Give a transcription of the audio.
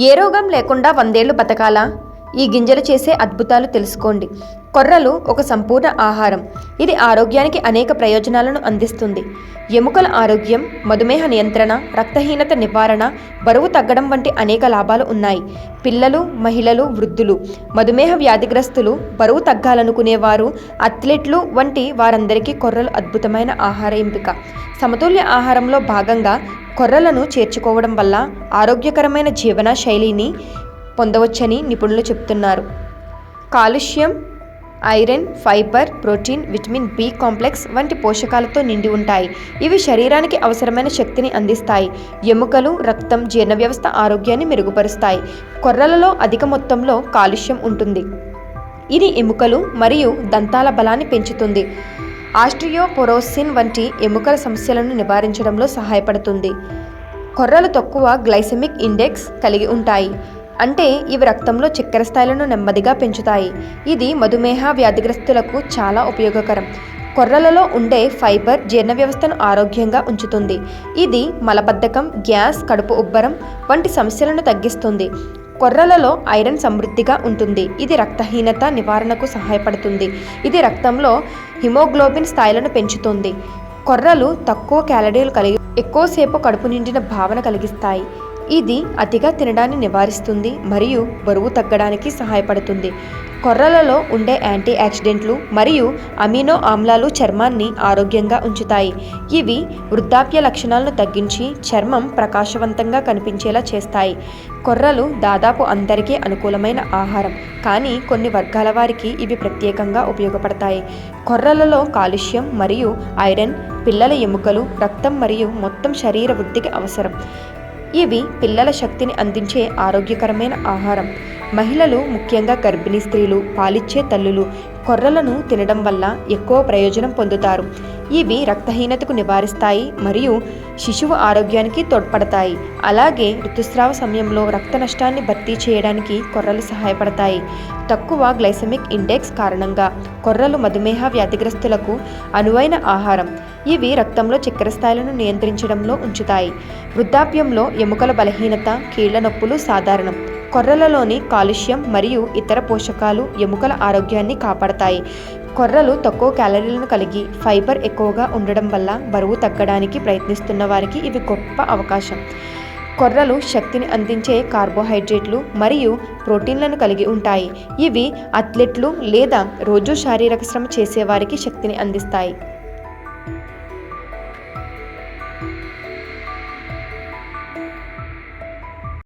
ఏ రోగం లేకుండా వందేళ్ళు బతకాలా? ఈ గింజలు చేసే అద్భుతాలు తెలుసుకోండి. కొర్రలు ఒక సంపూర్ణ ఆహారం. ఇది ఆరోగ్యానికి అనేక ప్రయోజనాలను అందిస్తుంది. ఎముకల ఆరోగ్యం మధుమేహ నియంత్రణ రక్తహీనత నివారణ బరువు తగ్గడం వంటి అనేక లాభాలు ఉన్నాయి. పిల్లలు మహిళలు వృద్ధులు మధుమేహ వ్యాధిగ్రస్తులు బరువు తగ్గాలనుకునేవారు అథ్లెట్లు వంటి వారందరికీ కొర్రలు అద్భుతమైన ఆహార ఎంపిక. సమతుల్య ఆహారంలో భాగంగా కొర్రలను చేర్చుకోవడం వల్ల ఆరోగ్యకరమైన జీవన శైలిని పొందవచ్చని నిపుణులు చెబుతున్నారు. కాలుష్యం iron fibre protein vitamin B complex వంటి పోషకాలతో నిండి ఉంటాయి. ఇవి శరీరానికి అవసరమైన శక్తిని అందిస్తాయి. ఎముకలు రక్తం జీర్ణ వ్యవస్థ ఆరోగ్యాన్ని మెరుగుపరుస్తాయి. కొర్రలలో అధిక మొత్తంలో కాలుష్యం ఉంటుంది. ఇది ఎముకలు మరియు దంతాల బలాన్ని పెంచుతుంది. ఆస్ట్రియోపొరోసిన్ వంటి ఎముకల సమస్యలను నివారించడంలో సహాయపడుతుంది. కొర్రలు తక్కువ గ్లైసెమిక్ ఇండెక్స్ కలిగి ఉంటాయి. అంటే ఇవి రక్తంలో చక్కెర స్థాయిలను నెమ్మదిగా పెంచుతాయి. ఇది మధుమేహ వ్యాధిగ్రస్తులకు చాలా ఉపయోగకరం. కొర్రలలో ఉండే ఫైబర్ జీర్ణ వ్యవస్థను ఆరోగ్యంగా ఉంచుతుంది. ఇది మలబద్ధకం గ్యాస్ కడుపు ఉబ్బరం వంటి సమస్యలను తగ్గిస్తుంది. కొర్రలలో ఐరన్ సమృద్ధిగా ఉంటుంది. ఇది రక్తహీనత నివారణకు సహాయపడుతుంది. ఇది రక్తంలో హిమోగ్లోబిన్ స్థాయిలను పెంచుతుంది. కొర్రలు తక్కువ క్యాలరీలు కలిగి ఎక్కువసేపు కడుపు నిండిన భావన కలిగిస్తాయి. ఇది అతిగా తినడాన్ని నివారిస్తుంది మరియు బరువు తగ్గడానికి సహాయపడుతుంది. కొర్రలలో ఉండే యాంటీ ఆక్సిడెంట్లు మరియు అమినో ఆమ్లాలు చర్మాన్ని ఆరోగ్యంగా ఉంచుతాయి. ఇవి వృద్ధాప్య లక్షణాలను తగ్గించి చర్మం ప్రకాశవంతంగా కనిపించేలా చేస్తాయి. కొర్రలు దాదాపు అందరికీ అనుకూలమైన ఆహారం కానీ కొన్ని వర్గాల వారికి ఇవి ప్రత్యేకంగా ఉపయోగపడతాయి. కొర్రలలో కాలుష్యం మరియు ఐరన్ పిల్లల ఎముకలు రక్తం మరియు మొత్తం శరీర వృద్ధికి అవసరం. ఇవి పిల్లల శక్తిని అందించే ఆరోగ్యకరమైన ఆహారం. మహిళలు ముఖ్యంగా గర్భిణీ స్త్రీలు పాలిచ్చే తల్లులు కొర్రలను తినడం వల్ల ఎక్కువ ప్రయోజనం పొందుతారు. ఇవి రక్తహీనతకు నివారిస్తాయి మరియు శిశువు ఆరోగ్యానికి తోడ్పడతాయి. అలాగే ఋతుస్రావ సమయంలో రక్త నష్టాన్ని భర్తీ చేయడానికి కొర్రలు సహాయపడతాయి. తక్కువ గ్లైసెమిక్ ఇండెక్స్ కారణంగా కొర్రలు మధుమేహ వ్యాధిగ్రస్తులకు అనువైన ఆహారం. ఇవి రక్తంలో చక్కెర స్థాయిలను నియంత్రించడంలో ఉంచుతాయి. వృద్ధాప్యంలో ఎముకల బలహీనత కీళ్ళ నొప్పులు సాధారణం. కొర్రలలోని కాలుష్యం మరియు ఇతర పోషకాలు ఎముకల ఆరోగ్యాన్ని కాపాడతాయి. కొర్రలు తక్కువ క్యాలరీలను కలిగి ఫైబర్ ఎక్కువగా ఉండడం వల్ల బరువు తగ్గడానికి ప్రయత్నిస్తున్న వారికి ఇవి గొప్ప అవకాశం. కొర్రలు శక్తిని అందించే కార్బోహైడ్రేట్లు మరియు ప్రోటీన్లను కలిగి ఉంటాయి. ఇవి అథ్లెట్లు లేదా రోజు శారీరక శ్రమ చేసేవారికి శక్తిని అందిస్తాయి.